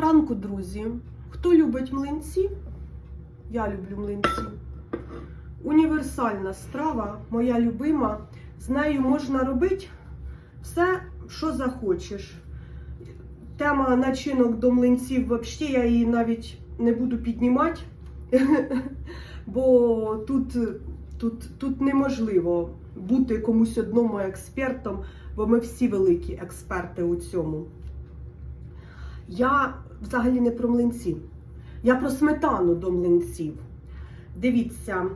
Ранку, друзі. Хто любить млинці? Я люблю млинці. Універсальна страва, моя любима. З нею можна робити все, що захочеш. Тема начинок до млинців, взагалі, я її навіть не буду піднімати, бо тут, тут, тут неможливо бути комусь одному експертом, бо ми всі великі експерти у цьому. Я взагалі не про млинці. Я про сметану до млинців. Дивіться,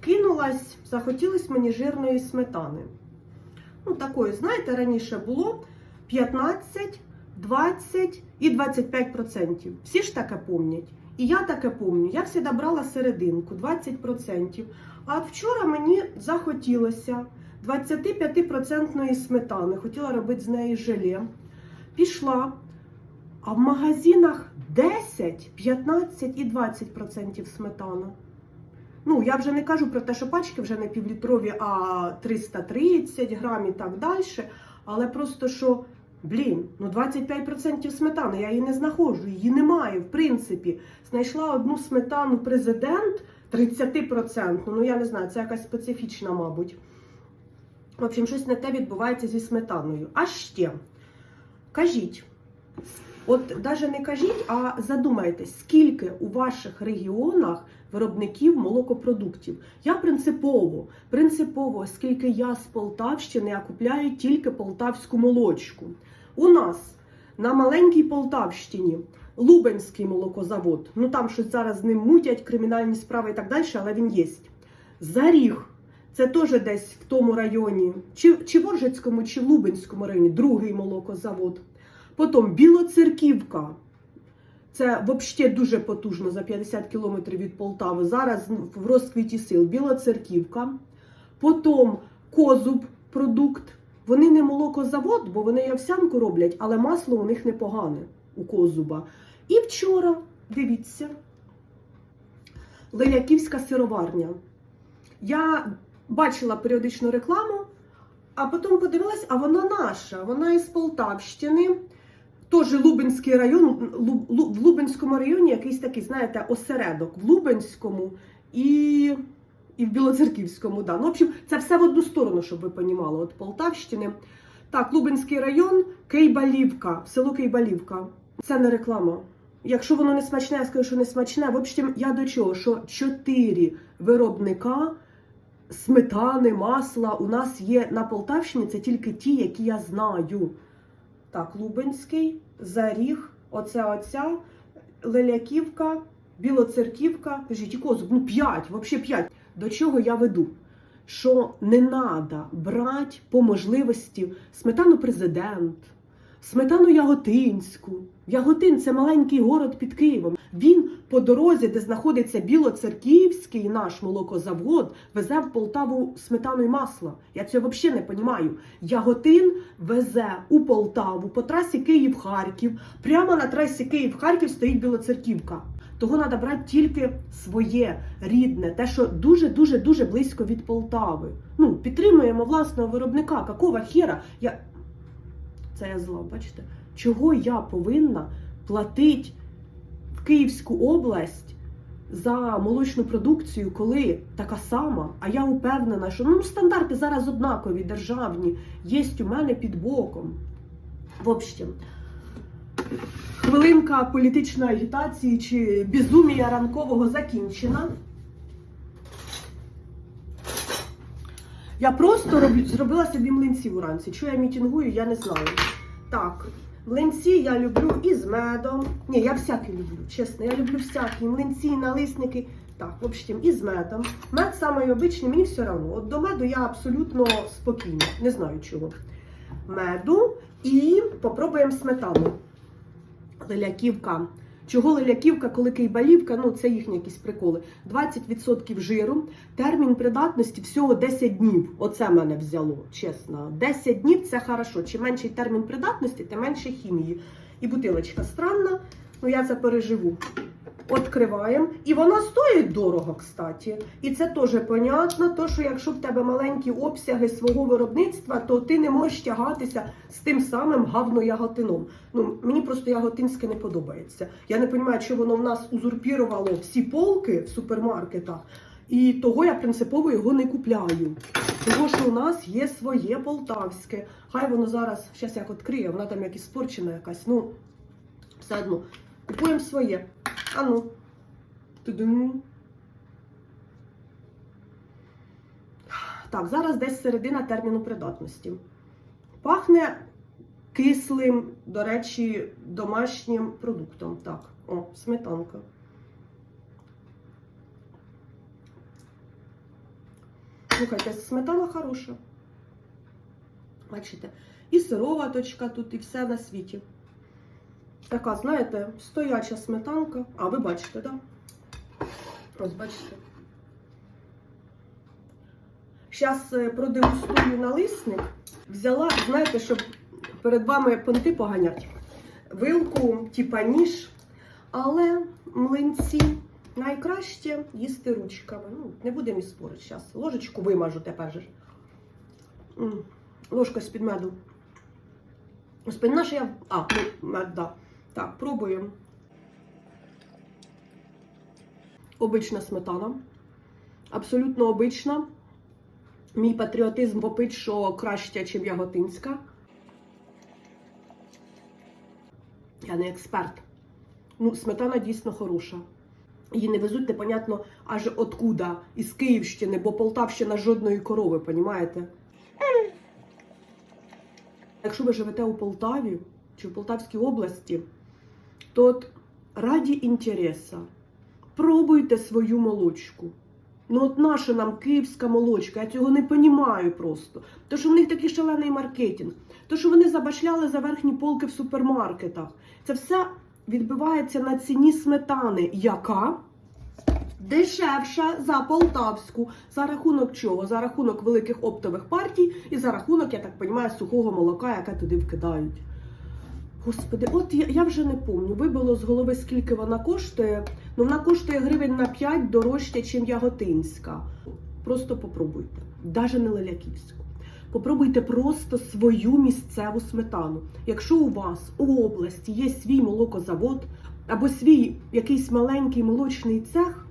кинулась, захотілось мені жирної сметани. Ну, такої, знаєте, раніше було 15, 20 і 25%. Всі ж таке помнять. І я таке помню. Я завжди брала серединку 20%. А вчора мені захотілося 25% сметани. Хотіла робити з неї желе. Пішла. А в магазинах 10, 15 і 20% сметана. Ну, я вже не кажу про те, що пачки вже не півлітрові, а 330 грам і так далі. Але просто що, блін, ну 25% сметани, я її не знаходжу, її немає, в принципі. Знайшла одну сметану президент 30%. Ну, я не знаю, це якась специфічна, мабуть. В общем, щось не те відбувається зі сметаною. А ще, кажіть. От навіть не кажіть, а задумайтесь, скільки у ваших регіонах виробників молокопродуктів. Я принципово, принципово, оскільки я з Полтавщини, я купляю тільки полтавську молочку. У нас на маленькій Полтавщині Лубенський молокозавод. Ну там щось зараз з ним мутять, кримінальні справи і так далі, але він є. Заріг. Це теж десь в тому районі, чи, чи в Оржицькому, чи Лубенському районі, другий молокозавод. Потім Білоцерківка. Це взагалі дуже потужно за 50 кілометрів від Полтави. Зараз в розквіті сил Білоцерківка. Потім Козуб продукт. Вони не молокозавод, бо вони і овсянку роблять, але масло у них непогане у Козуба. І вчора, дивіться, Леляківська сироварня. Я бачила періодичну рекламу, а потім подивилась, а вона наша, вона із Полтавщини. Теж Лубенський район, в Лубенському районі якийсь такий, знаєте, осередок в Лубенському і, і в Білоцерківському. Да. Ну, в общем, це все в одну сторону, щоб ви понімали, от Полтавщини. Так, Лубенський район, Кейбалівка, село Кейбалівка. Це не реклама. Якщо воно не смачне, я скажу, що не смачне. В общем, я до чого? Що чотири виробника сметани, масла у нас є на Полтавщині, це тільки ті, які я знаю. Так, Лубенський, Заріг, оце оця, Леляківка, Білоцерківка, кажіть, ну п'ять, взагалі п'ять. До чого я веду? Що не треба брати по можливості сметану президент, сметану Яготинську. Яготин це маленький город під Києвом. Він по дорозі, де знаходиться Білоцерківський наш молокозавод, везе в Полтаву сметану і масло. Я цього взагалі не розумію. Яготин везе у Полтаву по трасі Київ-Харків. Прямо на трасі Київ-Харків стоїть Білоцерківка. Того треба брати тільки своє рідне, те, що дуже дуже дуже близько від Полтави. Ну, підтримуємо власного виробника. Какого хера? Я це я зла, бачите? Чого я повинна платити в Київську область за молочну продукцію, коли така сама? А я упевнена, що ну стандарти зараз однакові, державні, є у мене під боком. В общем, хвилинка політичної агітації чи безумія ранкового закінчена. Я просто роблю, зробила собі млинців уранці. Чого я мітингую, я не знаю. Так, млинці я люблю і з медом. Ні, я всякі люблю, чесно, я люблю всякі млинці, налисники. Так, в общем, і з медом. Мед самий обичний, мені все одно. От до меду я абсолютно спокійна, не знаю чого. Меду і попробуємо сметану. Леляківка. Чого лиляківка, коли кейбалівка, ну це їхні якісь приколи. 20% жиру, термін придатності всього 10 днів. Оце мене взяло, чесно. 10 днів це хорошо. Чим менший термін придатності, тим менше хімії. І бутилочка странна, ну я це переживу. Відкриваємо. І вона стоїть дорого, кстати. І це теж понятно, то що якщо в тебе маленькі обсяги свого виробництва, то ти не можеш тягатися з тим самим гавно-яготином. Ну, мені просто яготинське не подобається. Я не розумію, що воно в нас узурпірувало всі полки в супермаркетах. І того я принципово його не купляю. Тому що у нас є своє полтавське. Хай воно зараз, зараз як відкриє, вона там як іспорчена якась. Ну, все одно. Купуємо своє. А ну. Тудум. Так, зараз десь середина терміну придатності. Пахне кислим, до речі, домашнім продуктом. Так, о, сметанка. Слухайте, сметана хороша. Бачите, і сироваточка тут, і все на світі. Така, знаєте, стояча сметанка. А, ви бачите, так? Да? Ось бачите. Зараз продегустую налисник. Взяла, знаєте, щоб перед вами понти поганять. Вилку, типа ніж, але млинці найкраще їсти ручками. Ну, не будемо і спорити зараз. Ложечку вимажу тепер же. Ложка з-під меду. З-під наша я. А, ну, мед, да. Так, пробуємо. Обична сметана. Абсолютно обична. Мій патріотизм вопить, що краще, ніж яготинська. Я не експерт. Ну, сметана дійсно хороша. Її не везуть, непонятно, аж откуда, із Київщини, бо Полтавщина жодної корови, понімаєте? Якщо ви живете у Полтаві чи в Полтавській області, то от раді інтереса пробуйте свою молочку. Ну от наша нам київська молочка, я цього не понімаю просто. То, що в них такий шалений маркетинг, то, що вони забашляли за верхні полки в супермаркетах. Це все відбивається на ціні сметани, яка дешевша за полтавську. За рахунок чого? За рахунок великих оптових партій і за рахунок, я так розумію, сухого молока, яке туди вкидають. Господи, от я, я вже не пам'ятаю, вибило з голови, скільки вона коштує. Ну, вона коштує гривень на 5 дорожче, ніж яготинська. Просто попробуйте. Даже не леляківську. Попробуйте просто свою місцеву сметану. Якщо у вас у області є свій молокозавод або свій якийсь маленький молочний цех,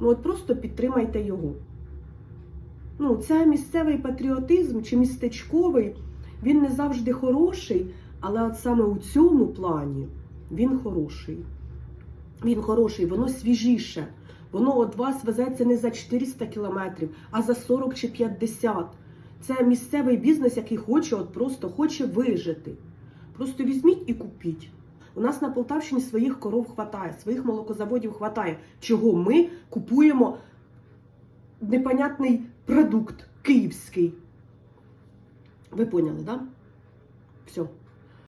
ну от просто підтримайте його. Ну, це місцевий патріотизм чи містечковий, він не завжди хороший, але от саме у цьому плані він хороший. Він хороший, воно свіжіше. Воно від вас везеться не за 400 кілометрів, а за 40 чи 50. Це місцевий бізнес, який хоче, от просто хоче вижити. Просто візьміть і купіть. У нас на Полтавщині своїх коров хватає, своїх молокозаводів хватає. Чого ми купуємо непонятний продукт київський. Ви поняли, так? Да? Все.